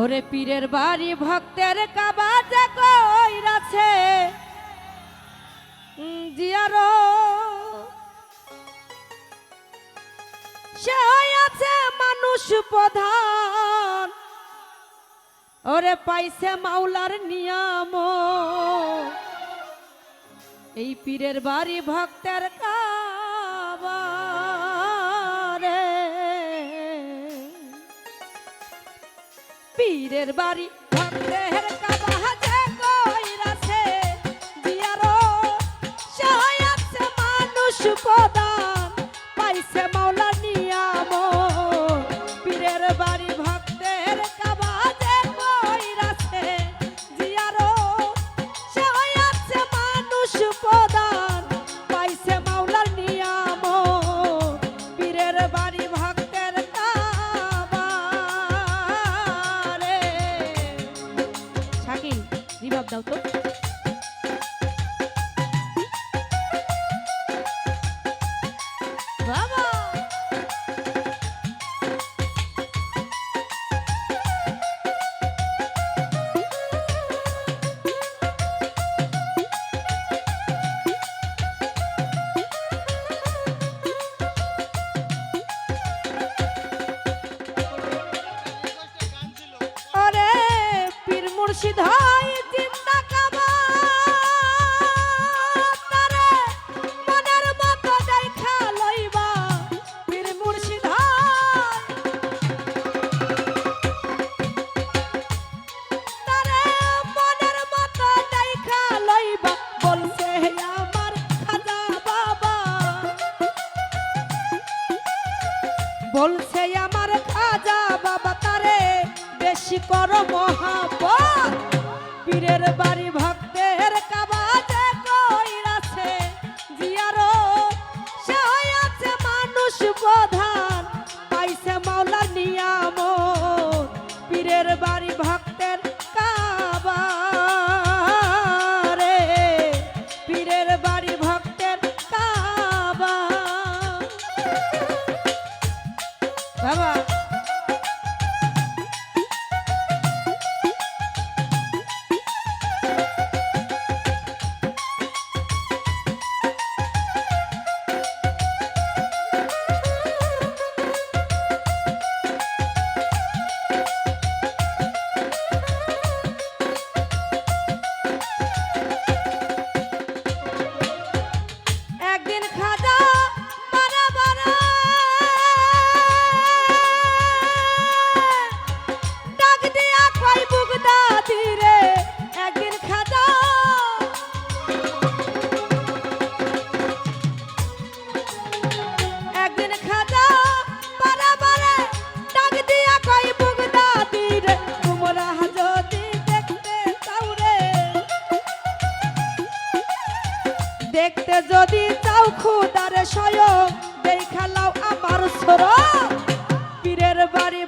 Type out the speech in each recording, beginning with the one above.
ওরে পীরের বাড়ি ভক্তের কাবাজে কইরাছে। জিয়ারো। সে আছে মানুষ প্রধান। ওরে পাইছে মাওলার নিয়াম এই পীরের বাড়ি ভক্তের কাবারে পীরের বাড়ি ভক্তের কাবাজে মুর্শিদ হয় জিন্দা কাবা তারে মনের মতো দেখা লইবা পীর মুর্শিদ হয়। তারে মনের মতো দেখা লইবা, বলছে আমার খাজা বাবা। বলছে আমার খাজা বাবা, তারে বেশি কর মহাপত প্রধান পাইছে মাওলা নিয়াম পীরের বাড়ি ভক্তের কাবারে। পীরের বাড়ি ভক্তের কাবা। বাবা। যদি চাও খুদারে স্বয়ং দেখালাও আমার সর পীরের বাড়ি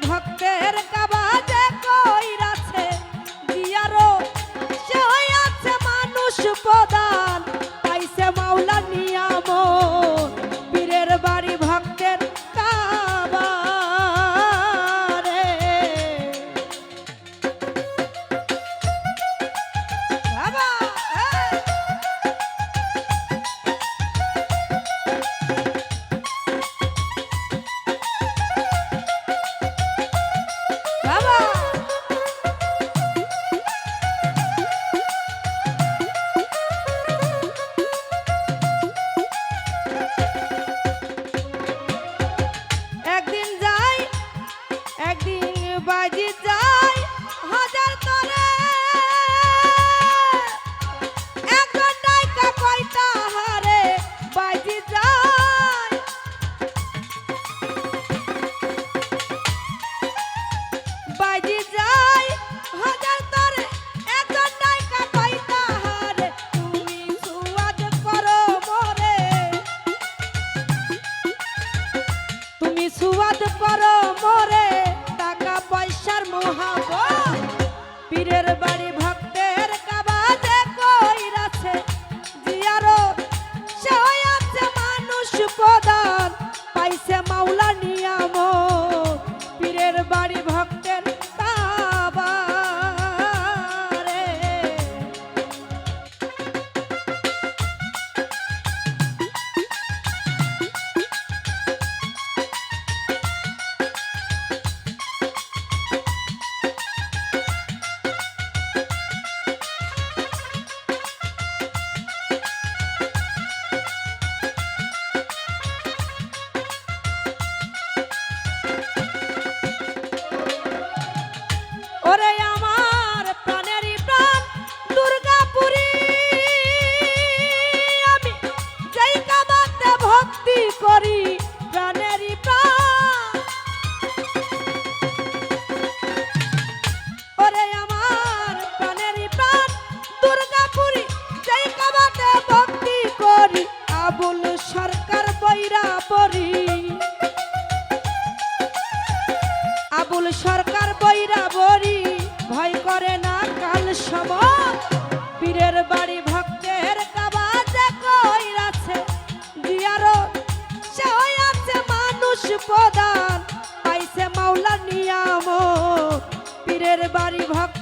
রাহুল সরকার বৈরা বরি, ভয় করে না কাল সম পীরের বাড়ি ভক্তের কাবা যে কইরাছে দিয়ারো চাই আছে মানুষ প্রদান পাইছে মাওলা নিয়াম পীরের বাড়ি ভক্ত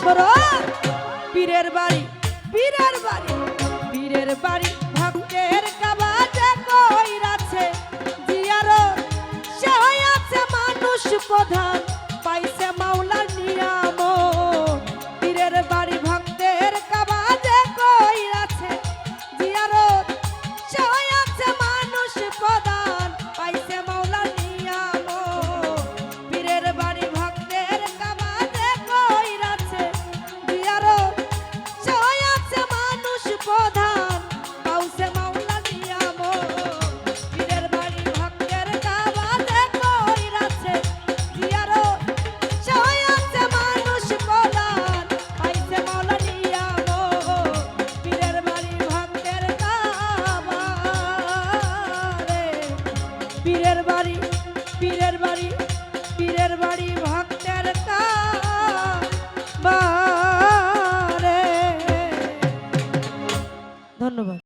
সরল। পীরের বাড়ি পীরের বাড়ি পীরের বাড়ি। ধন্যবাদ